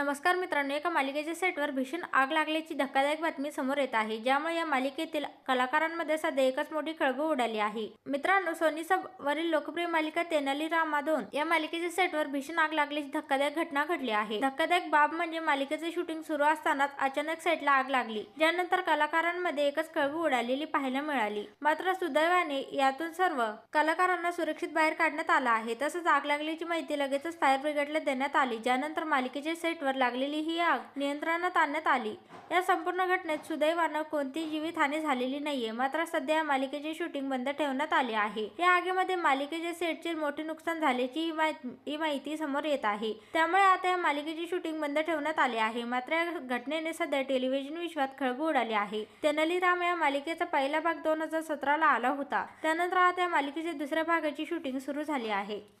नमस्कार मित्रांनो एका मालिकेच्या सेटवर भीषण आग लागल्याची धक्कादायक बातमी समोर येत आहे ज्यामुळे या मालिकेतील कलाकारांमध्ये सध्या एकच मोठी खळबळ उडाली आहे. मित्रांनो सोनी सब वरील लोकप्रिय मालिका तेनाली रामा दोन या मालिकेच्या सेटवर भीषण आग लागल्याची धक्कादायक घटना घडली आहे. धक्कादायक बाब म्हणजे मालिकेचे शूटिंग सुरू असतानाच अचानक सेटला आग लागली ज्यानंतर कलाकारांमध्ये एकच खळबळ उडालेली पाहायला मिळाली. मात्र सुदैवाने यातून सर्व कलाकारांना सुरक्षित बाहेर काढण्यात आलं आहे तसंच आग लागल्याची माहिती लगेचच फायर ब्रिगेडला देण्यात आली ज्यानंतर मालिकेच्या सेटवर लागलेली ही आग नियंत्रणात आणण्यात आली. या संपूर्ण घटनेत सुदैवानं कोणतीही जीवितहानी झालेली नाहीये. मात्र सध्या या मालिकेचे शूटिंग बंद ठेवण्यात आले आहे. या आगीमध्ये मालिकेच्या सेटचे मोठे नुकसान झाल्याची ही माहि- ही माहिती समोर येत आहे. त्यामुळे आता या मालिकेचे शूटिंग बंद ठेवण्यात आले आहे. मात्र या घटनेने सध्या टेलिव्हिजन विश्वात खळबळ उडाली आहे. तेनाली राम या मालिकेचा पहिला भाग दोन हजार सतराला आला होता. त्यानंतर आता या मालिकेच्या दुसऱ्या भागाची शूटिंग सुरू झाली आहे.